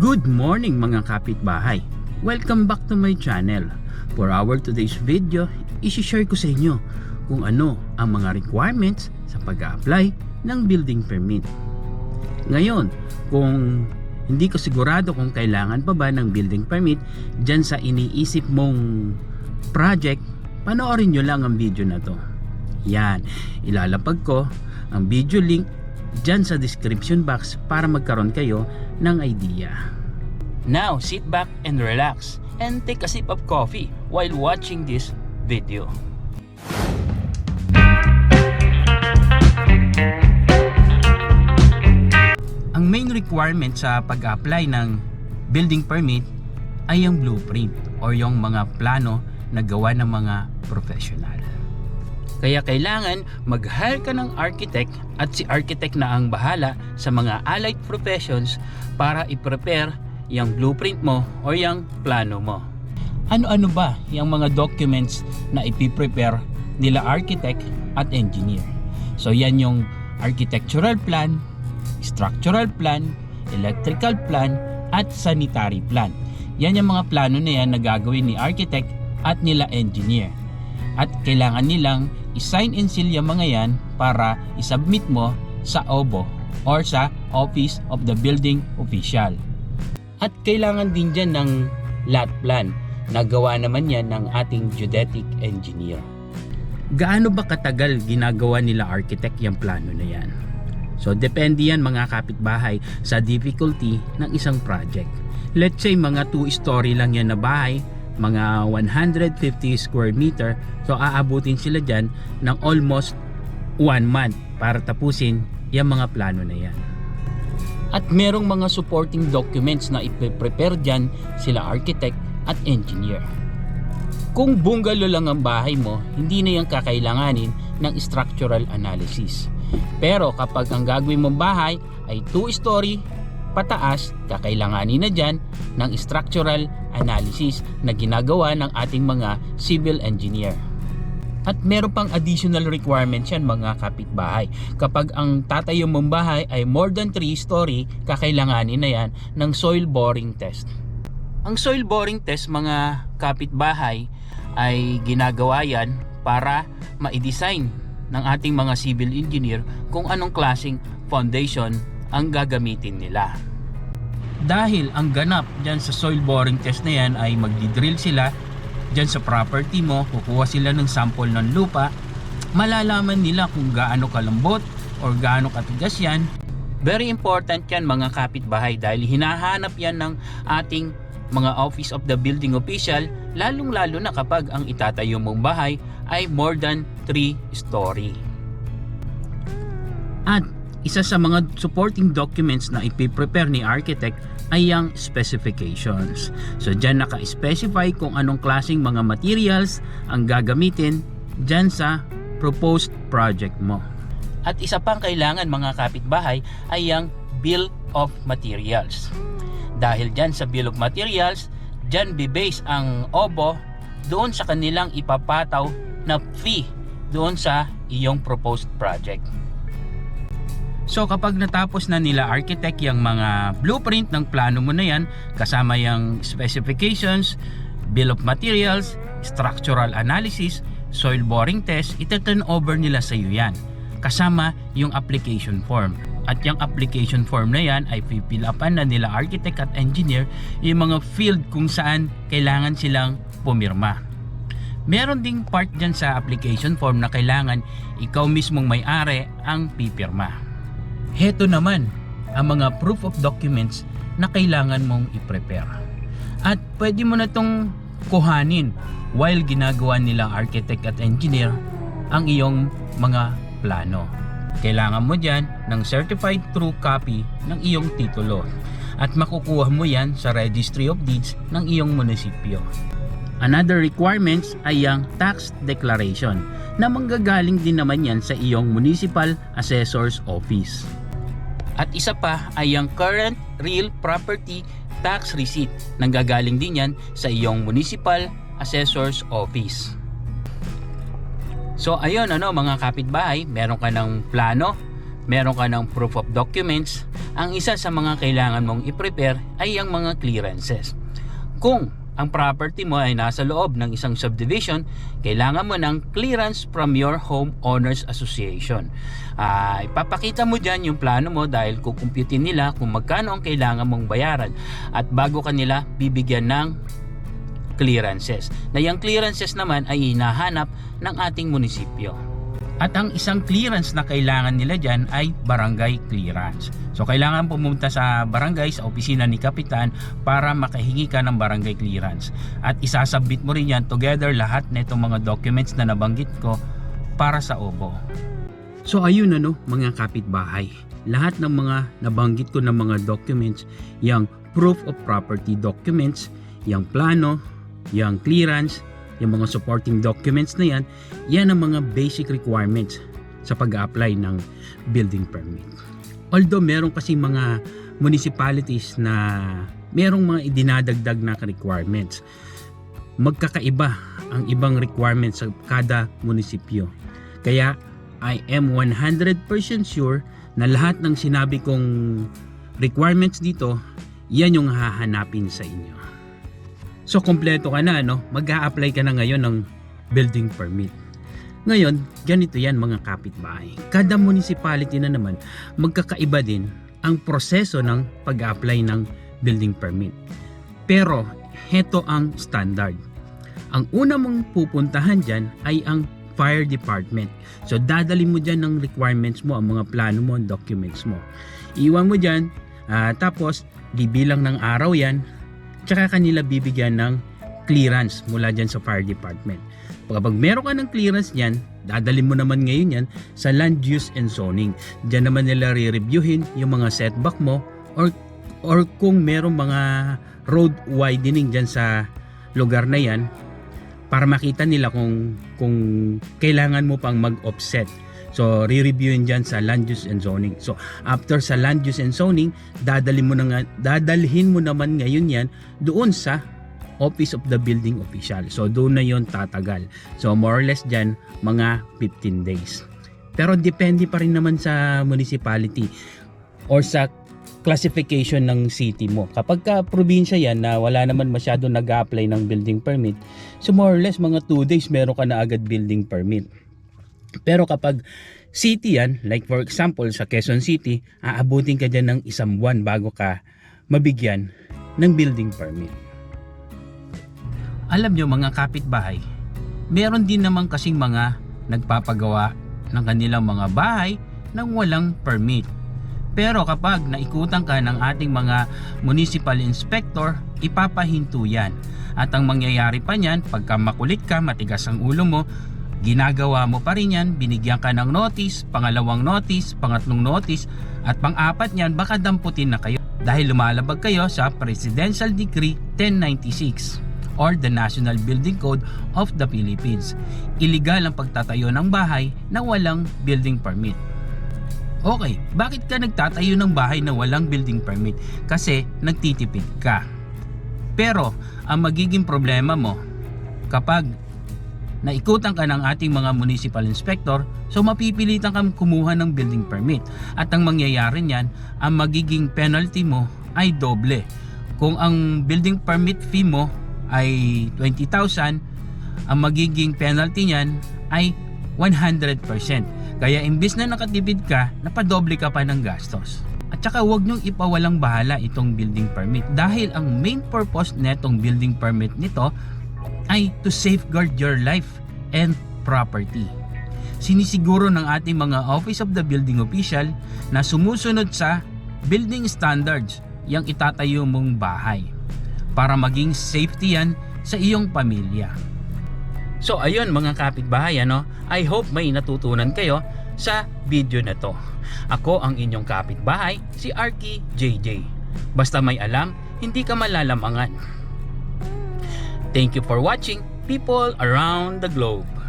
Good morning mga kapitbahay! Welcome back to my channel. For our today's video, isi-share ko sa inyo kung ano ang mga requirements sa pag-apply ng building permit. Ngayon, kung hindi ko sigurado kung kailangan pa ba ng building permit dyan sa iniisip mong project, panoorin nyo lang ang video na to. Yan, ilalapag ko ang video link dyan sa description box para magkaroon kayo ng idea. Now, sit back and relax and take a sip of coffee while watching this video. Ang main requirement sa pag-apply ng building permit ay ang blueprint or yung mga plano na gawa ng mga professional. Kaya kailangan mag-hire ka ng architect at si architect na ang bahala sa mga allied professions para i-prepare yung blueprint mo o yung plano mo. Ano-ano ba yung mga documents na ipiprepare nila architect at engineer? So yan yung architectural plan, structural plan, electrical plan, at sanitary plan. Yan yung mga plano na yan na gagawin ni architect at nila engineer. At kailangan nilang i-sign and seal yung mga yan para isubmit mo sa OBO or sa Office of the Building Official. At kailangan din dyan ng lot plan na gawa naman yan ng ating geodetic engineer. Gaano ba katagal ginagawa nila architect yung plano na yan? So depende yan mga kapitbahay sa difficulty ng isang project. Let's say mga 2-story lang yan na bahay, mga 150 square meter, so aabutin sila dyan ng almost 1 month para tapusin yung mga plano na yan. At merong mga supporting documents na ipe-prepare dyan sila architect at engineer. Kung bungalow lang ang bahay mo, hindi na yan kakailanganin ng structural analysis. Pero kapag ang gagawin mong bahay ay 2-story pataas, kakailanganin na dyan ng structural analysis na ginagawa ng ating mga civil engineer. At meron pang additional requirements yan mga kapitbahay. Kapag ang tatayo mong bahay ay more than 3 story, kakailanganin na yan ng soil boring test. Ang soil boring test mga kapitbahay ay ginagawa yan para ma-design ng ating mga civil engineer kung anong klaseng foundation ang gagamitin nila. Dahil ang ganap dyan sa soil boring test na yan ay magdidrill sila dyan sa property mo, kukuha sila ng sample ng lupa, malalaman nila kung gaano kalambot or gaano katigas yan. Very important yan mga kapitbahay dahil hinahanap yan ng ating mga office of the building official lalong lalo na kapag ang itatayo mong bahay ay more than 3 story. At isa sa mga supporting documents na ipiprepare ni architect ay ang specifications. So dyan naka-specify kung anong klaseng mga materials ang gagamitin dyan sa proposed project mo. At isa pang kailangan mga kapitbahay ay ang bill of materials. Dahil dyan sa bill of materials, dyan bibase ang OBO doon sa kanilang ipapataw na fee doon sa iyong proposed project. So kapag natapos na nila architect yung mga blueprint ng plano mo na yan, kasama yung specifications, bill of materials, structural analysis, soil boring test, ita-turn over nila sa iyo yan. Kasama yung application form. At yung application form na yan ay fill upan na nila architect at engineer yung mga field kung saan kailangan silang pumirma. Meron ding part dyan sa application form na kailangan ikaw mismong may-ari ang pipirma. Heto naman ang mga proof of documents na kailangan mong i-prepare. At pwede mo na itong kuhanin while ginagawa nila architect at engineer ang iyong mga plano. Kailangan mo dyan ng certified true copy ng iyong titulo at makukuha mo yan sa Registry of Deeds ng iyong munisipyo. Another requirements ay ang tax declaration na manggagaling din naman yan sa iyong municipal assessor's office. At isa pa ay ang current real property tax receipt nang gagaling din yan sa iyong municipal assessor's office. So ayun ano mga kapitbahay, meron ka ng plano, meron ka ng proof of documents, ang isa sa mga kailangan mong i-prepare ay ang mga clearances. Kung ang property mo ay nasa loob ng isang subdivision, kailangan mo ng clearance from your homeowners association. Ah, ipapakita mo dyan yung plano mo dahil kukumputin nila kung magkano ang kailangan mong bayaran at bago kanila bibigyan ng clearances. Na yung clearances naman ay hinahanap ng ating munisipyo. At ang isang clearance na kailangan nila dyan ay barangay clearance. So kailangan pumunta sa barangay, sa opisina ni Kapitan para makahingi ka ng barangay clearance. At isasubmit mo rin yan together lahat na itong mga documents na nabanggit ko para sa OBO. So ayun ano mga kapitbahay. Lahat ng mga nabanggit ko ng mga documents, yung proof of property documents, yung plano, yung clearance, yung mga supporting documents na yan, yan ang mga basic requirements sa pag-apply ng building permit. Although meron kasi mga municipalities na merong mga idinadagdag na requirements, magkakaiba ang ibang requirements sa kada munisipyo. Kaya I am 100% sure na lahat ng sinabi kong requirements dito, yan yung hahanapin sa inyo. So kompleto ka na no, mag-a-apply ka na ngayon ng building permit. Ngayon, ganito yan mga kapitbahay. Kada municipality na naman, magkakaiba din ang proseso ng pag-apply ng building permit. Pero, heto ang standard. Ang una mong pupuntahan dyan ay ang fire department. So, dadali mo dyan ng requirements mo, ang mga plano mo, documents mo. Iwan mo dyan, ah, tapos, bibilang ng araw yan, tsaka kanila bibigyan ng clearance mula dyan sa fire department. Kapag meron ka ng clearance niyan, dadalhin mo naman ngayon yan sa land use and zoning. Diyan naman nila re-reviewin yung mga setback mo or or kung merong mga road widening dyan sa lugar na yan para makita nila kung kung kailangan mo pang mag-offset. So, re-reviewin dyan sa land use and zoning. So, after sa land use and zoning, dadalhin mo na nga, dadalhin mo naman ngayon yan doon sa Office of the Building Official. So, doon na yon tatagal. So, more or less dyan, mga 15 days. Pero depende pa rin naman sa municipality or sa classification ng city mo. Kapag ka probinsya yan na wala naman masyado nag-apply ng building permit, so more or less mga 2 days meron ka na agad building permit. Pero kapag city yan, like for example sa Quezon City, aabutin ka dyan ng isang buwan bago ka mabigyan ng building permit. Alam nyo mga kapitbahay, meron din naman kasing mga nagpapagawa ng kanilang mga bahay nang walang permit. Pero kapag naikutan ka ng ating mga municipal inspector, ipapahinto yan. At ang mangyayari pa niyan, pagka makulit ka, matigas ang ulo mo, ginagawa mo pa rin yan, binigyan ka ng notice, pangalawang notice, pangatlong notice, at pang-apat niyan, baka damputin na kayo dahil lumalabag kayo sa Presidential Decree 1096 or the National Building Code of the Philippines. Iligal ang pagtatayo ng bahay na walang building permit. Okay, bakit ka nagtatayo ng bahay na walang building permit? Kasi nagtitipid ka. Pero ang magiging problema mo kapag naikutan ka ng ating mga municipal inspector, so mapipilitan kang kumuha ng building permit. At ang mangyayari niyan, ang magiging penalty mo ay doble. Kung ang building permit fee mo ay 20,000, ang magiging penalty niyan ay 100%. Kaya imbis na nakatipid ka, napadoble ka pa ng gastos. At saka huwag niyong ipawalang bahala itong building permit dahil ang main purpose netong building permit nito ay to safeguard your life and property. Sinisiguro ng ating mga Office of the Building Official na sumusunod sa building standards yung itatayo mong bahay para maging safety yan sa iyong pamilya. So ayun mga kapitbahay ano, I hope may natutunan kayo sa video na to. Ako ang inyong kapitbahay, si Arky JJ. Basta may alam, hindi ka malalamangan. Thank you for watching people around the globe.